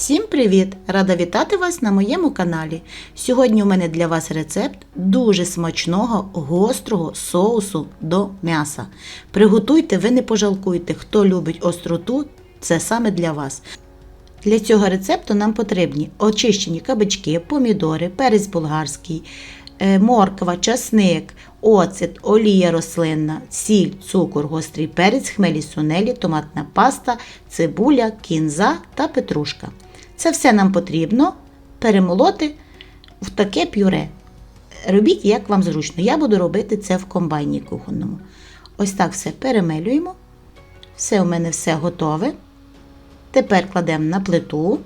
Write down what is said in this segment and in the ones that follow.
Всім привіт! Рада вітати вас на моєму каналі. Сьогодні у мене для вас рецепт дуже смачного гострого соусу до м'яса. Приготуйте, ви не пожалкуєте, хто любить остроту, це саме для вас. Для цього рецепту нам потрібні очищені кабачки, помідори, перець болгарський, е, морква, часник, оцет, олія рослинна, сіль, цукор, гострий перець, хмелі сунелі, томатна паста, цибуля, кінза та петрушка. Це все нам потрібно перемолоти в таке пюре. Робіть, як вам зручно. Я буду робити це в комбайні кухонному. Ось так все перемелюємо. Все у мене все готове. Тепер кладемо на плиту,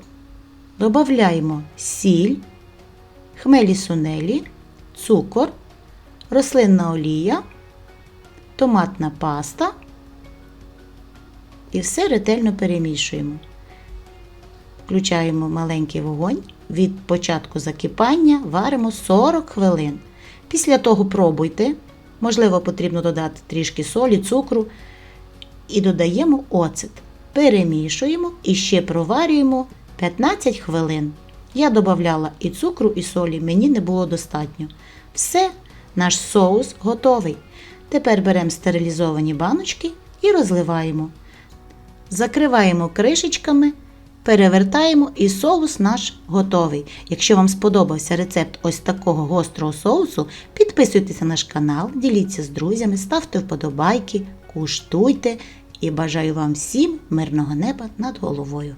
додаємо сіль, хмелі сунелі, цукор, рослинна олія, томатна паста і все ретельно перемішуємо. Включаємо маленький вогонь. Від початку закипання варимо 40 хвилин. Після того пробуйте. Можливо, потрібно додати трішки солі, цукру і додаємо оцет. Перемішуємо і ще проварюємо 15 хвилин. Я додавала і цукру, і солі, мені не було достатньо. Все, наш соус готовий. Тепер беремо стерилізовані баночки і розливаємо. Закриваємо кришечками, перевертаємо і соус наш готовий. Якщо вам сподобався рецепт ось такого гострого соусу, підписуйтесь на наш канал, діліться з друзями, ставте вподобайки, куштуйте і бажаю вам всім мирного неба над головою.